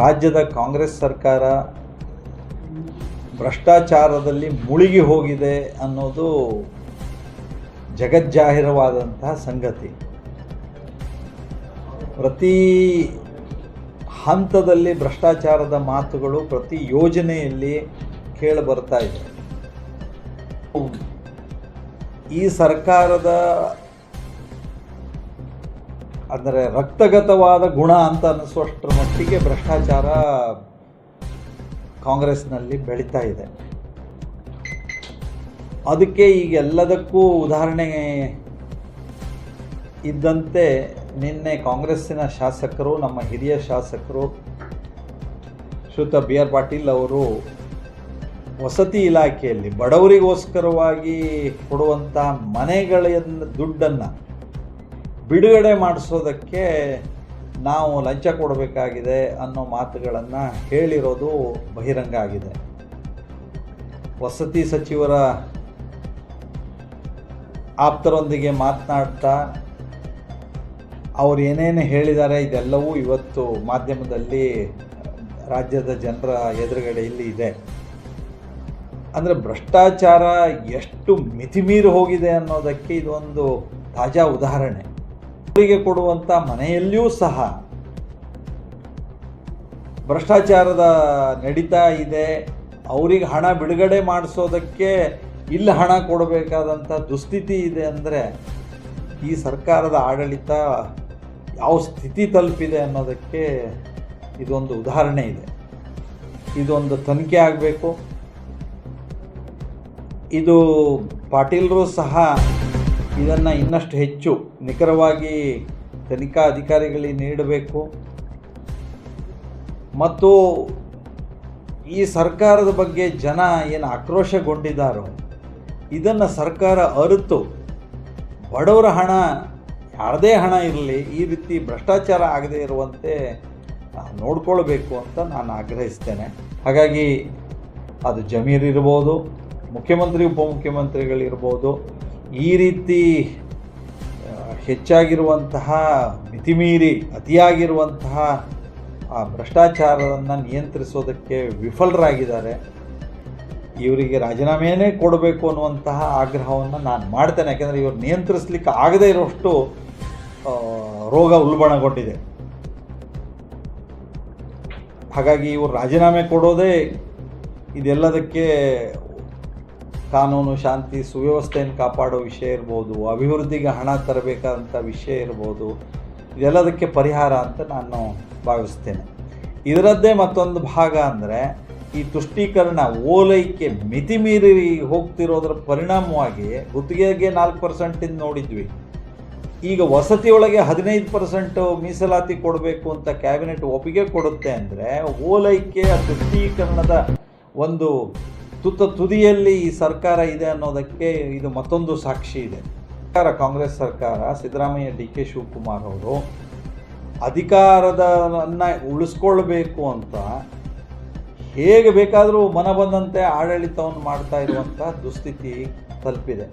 ರಾಜ್ಯದ ಕಾಂಗ್ರೆಸ್ ಸರ್ಕಾರ ಭ್ರಷ್ಟಾಚಾರದಲ್ಲಿ ಮುಳುಗಿ ಹೋಗಿದೆ ಅನ್ನೋದು ಜಗಜ್ಜಾಹಿರವಾದಂತಹ ಸಂಗತಿ. ಪ್ರತಿ ಹಂತದಲ್ಲಿ ಭ್ರಷ್ಟಾಚಾರದ ಮಾತುಗಳು ಪ್ರತಿ ಯೋಜನೆಯಲ್ಲಿ ಕೇಳಿ ಬರ್ತಾ ಇದೆ. ಈ ಸರ್ಕಾರದ ಅಂದರೆ ರಕ್ತಗತವಾದ ಗುಣ ಅಂತ ಅನ್ನಿಸುವಷ್ಟರ ಮಟ್ಟಿಗೆ ಭ್ರಷ್ಟಾಚಾರ ಕಾಂಗ್ರೆಸ್ನಲ್ಲಿ ಬೆಳೀತಾ ಇದೆ. ಅದಕ್ಕೆ ಈಗ ಎಲ್ಲದಕ್ಕೂ ಉದಾಹರಣೆ ಇದ್ದಂತೆ ನಿನ್ನೆ ಕಾಂಗ್ರೆಸ್ಸಿನ ಶಾಸಕರು, ನಮ್ಮ ಹಿರಿಯ ಶಾಸಕರು ಶ್ರುತ ಬಿ ಆರ್ ಪಾಟೀಲ್ ಅವರು ವಸತಿ ಇಲಾಖೆಯಲ್ಲಿ ಬಡವರಿಗೋಸ್ಕರವಾಗಿ ಕೊಡುವಂಥ ಮನೆಗಳ ದುಡ್ಡನ್ನು ಬಿಡುಗಡೆ ಮಾಡಿಸೋದಕ್ಕೆ ನಾವು ಲಂಚ ಕೊಡಬೇಕಾಗಿದೆ ಅನ್ನೋ ಮಾತುಗಳನ್ನು ಹೇಳಿರೋದು ಬಹಿರಂಗ ಆಗಿದೆ. ವಸತಿ ಸಚಿವರ ಆಪ್ತರೊಂದಿಗೆ ಮಾತನಾಡ್ತಾ ಅವ್ರು ಏನೇನು ಹೇಳಿದ್ದಾರೆ ಇದೆಲ್ಲವೂ ಇವತ್ತು ಮಾಧ್ಯಮದಲ್ಲಿ ರಾಜ್ಯದ ಜನರ ಎದುರುಗಡೆಯಲ್ಲಿ ಇದೆ. ಅಂದರೆ ಭ್ರಷ್ಟಾಚಾರ ಎಷ್ಟು ಮಿತಿಮೀರಿ ಹೋಗಿದೆ ಅನ್ನೋದಕ್ಕೆ ಇದೊಂದು ತಾಜಾ ಉದಾಹರಣೆ. ಅವರಿಗೆ ಕೊಡುವಂಥ ಮನೆಯಲ್ಲಿಯೂ ಸಹ ಭ್ರಷ್ಟಾಚಾರದ ನಡೀತಾ ಇದೆ. ಅವರಿಗೆ ಹಣ ಬಿಡುಗಡೆ ಮಾಡಿಸೋದಕ್ಕೆ ಇಲ್ಲಿ ಹಣ ಕೊಡಬೇಕಾದಂಥ ದುಸ್ಥಿತಿ ಇದೆ ಅಂದರೆ ಈ ಸರ್ಕಾರದ ಆಡಳಿತ ಯಾವ ಸ್ಥಿತಿ ತಲುಪಿದೆ ಅನ್ನೋದಕ್ಕೆ ಇದೊಂದು ಉದಾಹರಣೆ ಇದೆ. ಇದೊಂದು ತನಿಖೆ ಆಗಬೇಕು. ಇದು ಪಾಟೀಲರು ಸಹ ಇದನ್ನು ಇನ್ನಷ್ಟು ಹೆಚ್ಚು ನಿಖರವಾಗಿ ತನಿಖಾ ಅಧಿಕಾರಿಗಳಿಗೆ ನೀಡಬೇಕು. ಮತ್ತು ಈ ಸರ್ಕಾರದ ಬಗ್ಗೆ ಜನ ಏನು ಆಕ್ರೋಶಗೊಂಡಿದ್ದಾರೋ, ಇದನ್ನು ಸರ್ಕಾರ ಅರಿತು ಬಡವರ ಹಣ, ಯಾರದೇ ಹಣ ಇರಲಿ, ಈ ರೀತಿ ಭ್ರಷ್ಟಾಚಾರ ಆಗದೇ ಇರುವಂತೆ ನೋಡಿಕೊಳ್ಬೇಕು ಅಂತ ನಾನು ಆಗ್ರಹಿಸ್ತೇನೆ. ಹಾಗಾಗಿ ಅದು ಜಮೀರ್ ಇರ್ಬೋದು, ಮುಖ್ಯಮಂತ್ರಿ, ಉಪಮುಖ್ಯಮಂತ್ರಿಗಳಿರ್ಬೋದು ಈ ರೀತಿ ಹೆಚ್ಚಾಗಿರುವಂತಹ, ಮಿತಿಮೀರಿ, ಅತಿಯಾಗಿರುವಂತಹ, ಆ, ಭ್ರಷ್ಟಾಚಾರವನ್ನು ನಿಯಂತ್ರಿಸೋದಕ್ಕೆ ವಿಫಲರಾಗಿದ್ದಾರೆ. ಇವರಿಗೆ ರಾಜೀನಾಮೆಯೇ ಕೊಡಬೇಕು ಅನ್ನುವಂತಹ ಆಗ್ರಹವನ್ನು ನಾನು ಮಾಡ್ತೇನೆ. ಯಾಕೆಂದರೆ ಇವರು ನಿಯಂತ್ರಿಸಲಿಕ್ಕೆ ಆಗದೇ ಇರೋಷ್ಟು ರೋಗ ಉಲ್ಬಣಗೊಂಡಿದೆ. ಹಾಗಾಗಿ ಇವರು ರಾಜೀನಾಮೆ ಕೊಡೋದೇ ಇದೆಲ್ಲದಕ್ಕೆ ಕಾನೂನು ಶಾಂತಿ ಸುವ್ಯವಸ್ಥೆಯನ್ನು ಕಾಪಾಡೋ ವಿಷಯ ಇರ್ಬೋದು, ಅಭಿವೃದ್ಧಿಗೆ ಹಣ ತರಬೇಕಾದಂಥ ವಿಷಯ ಇರ್ಬೋದು, ಇದೆಲ್ಲದಕ್ಕೆ ಪರಿಹಾರ ಅಂತ ನಾನು ಭಾವಿಸ್ತೇನೆ. ಇದರದ್ದೇ ಮತ್ತೊಂದು ಭಾಗ ಅಂದರೆ, ಈ ತುಷ್ಟೀಕರಣ ಓಲೈಕೆ ಮಿತಿ ಮೀರಿ ಹೋಗ್ತಿರೋದ್ರ ಪರಿಣಾಮವಾಗಿ ಗುತ್ತಿಗೆಗೆ ನಾಲ್ಕು ಪರ್ಸೆಂಟಿಂದ ನೋಡಿದ್ವಿ. ಈಗ ವಸತಿಯೊಳಗೆ ಹದಿನೈದು ಪರ್ಸೆಂಟು ಮೀಸಲಾತಿ ಕೊಡಬೇಕು ಅಂತ ಕ್ಯಾಬಿನೆಟ್ ಒಪ್ಪಿಗೆ ಕೊಡುತ್ತೆ ಅಂದರೆ, ಓಲೈಕೆ ತುಷ್ಟೀಕರಣದ ಒಂದು ತುತ್ತ ತುದಿಯಲ್ಲಿ ಈ ಸರ್ಕಾರ ಇದೆ ಅನ್ನೋದಕ್ಕೆ ಇದು ಮತ್ತೊಂದು ಸಾಕ್ಷಿ ಇದೆ. ಸರ್ಕಾರ, ಕಾಂಗ್ರೆಸ್ ಸರ್ಕಾರ, ಸಿದ್ದರಾಮಯ್ಯ, ಡಿ ಕೆ ಶಿವಕುಮಾರ್ ಅವರು ಅಧಿಕಾರದನ್ನ ಉಳಿಸ್ಕೊಳ್ಬೇಕು ಅಂತ ಹೇಗೆ ಬೇಕಾದರೂ ಮನ ಬಂದಂತೆ ಆಡಳಿತವನ್ನು ಮಾಡ್ತಾ ಇರುವಂಥ ದುಸ್ಥಿತಿ ತಲುಪಿದೆ.